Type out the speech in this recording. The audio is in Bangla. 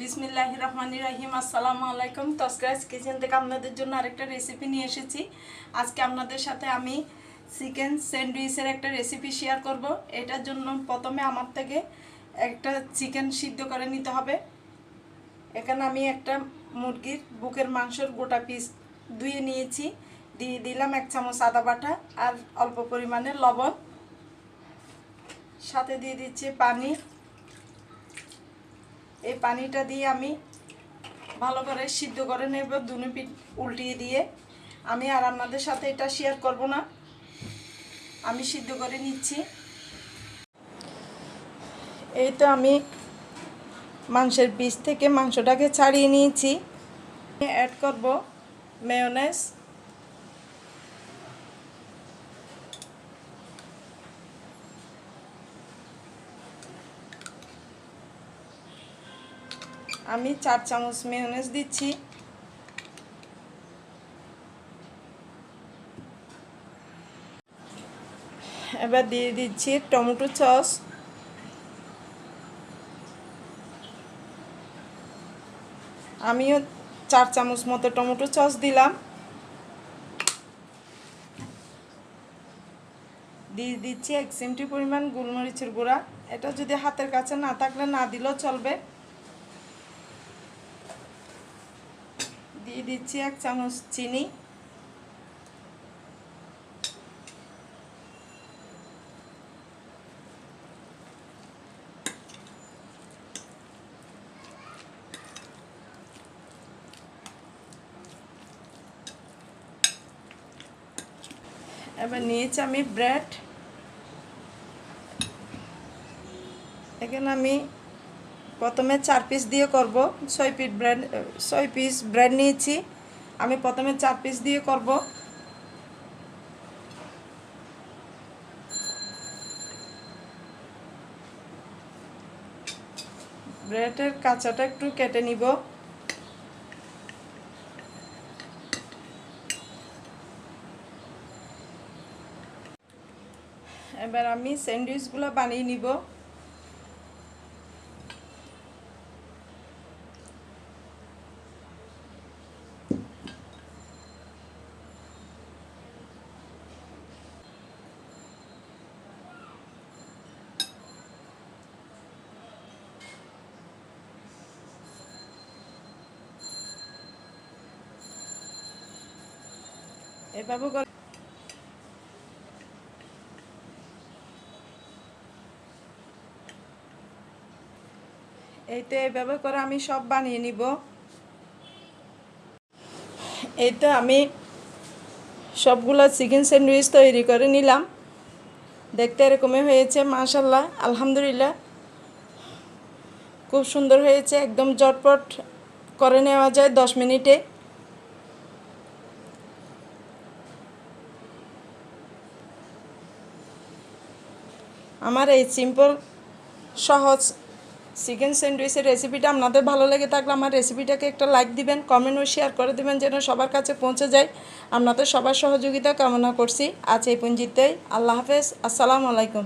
বিসমিল্লাহ রহমান রাহিম, আসসালামু আলাইকুম। তসক্রাইজ কিচেন থেকে আপনাদের জন্য আরেকটা রেসিপি নিয়ে এসেছি। আজকে আপনাদের সাথে আমি চিকেন স্যান্ডউইচের একটা রেসিপি শেয়ার করব। এটার জন্য প্রথমে আমার থেকে একটা চিকেন সিদ্ধ করে নিতে হবে। এখানে আমি একটা মুরগির বুকের মাংসর গোটা পিস ধুয়ে নিয়েছি। দিয়ে দিলাম এক চামচ আদা বাটা আর অল্প পরিমাণে লবণ। সাথে দিয়ে দিচ্ছি পানি। এই পানিটা দিয়ে আমি ভালো করে সিদ্ধ করে নেব, দুনো পিঠ উল্টিয়ে দিয়ে। আমি আর আপনাদের সাথে এটা শেয়ার করব না। আমি সিদ্ধ করে নিচ্ছি। এই তো আমি মাংসের পিস থেকে মাংসটাকে ছাড়িয়ে নিয়েছি। অ্যাড করব মেয়োনেজ আমি চার চামচ মেয়োনেজ দিচ্ছি। এবার দিয়ে দিচ্ছি টমেটো সস। আমিও চার চামচ মতো টমেটো সস দিলাম। দিয়ে দিচ্ছি এক চিমটি পরিমাণ গোলমরিচের গুঁড়া। এটা যদি হাতের কাছে না থাকলে না দিলেও চলবে। দিয়ে দিচ্ছি এক চামচ চিনি। এবার নিয়েছি আমি ব্রেড। এখানে আমি প্রথমে চার পিস দিয়ে করব। ছয় পিস ব্রেড ছয় পিস ব্রেড নিয়েছি। আমি প্রথমে চার পিস দিয়ে করব। ব্রেডের কাঁচাটা একটু কেটে নিব। এবার আমি স্যান্ডউইচগুলো বানিয়ে নিব। এই তো এইভাবে করে আমি সব বানিয়ে নিব। এই তো আমি সবগুলো চিকেন স্যান্ডউইচ তৈরি করে নিলাম। দেখতে এরকমই হয়েছে মাশাল্লাহ আলহামদুলিল্লাহ। খুব সুন্দর হয়েছে, একদম জটপট করে নেওয়া যায় দশ মিনিটে। আমার এই সিম্পল সহজ চিকেন স্যান্ডউইচের রেসিপিটা আপনাদের ভালো লেগে থাকলে আমার রেসিপিটাকে একটা লাইক দিবেন কমেন্ট ও শেয়ার করে দেবেন যেন সবার কাছে পৌঁছে যায়। আপনাদের সবার সহযোগিতা কামনা করছি। আজ এই পুঞ্জিতেই আল্লাহ হাফেজ। আসসালামু আলাইকুম।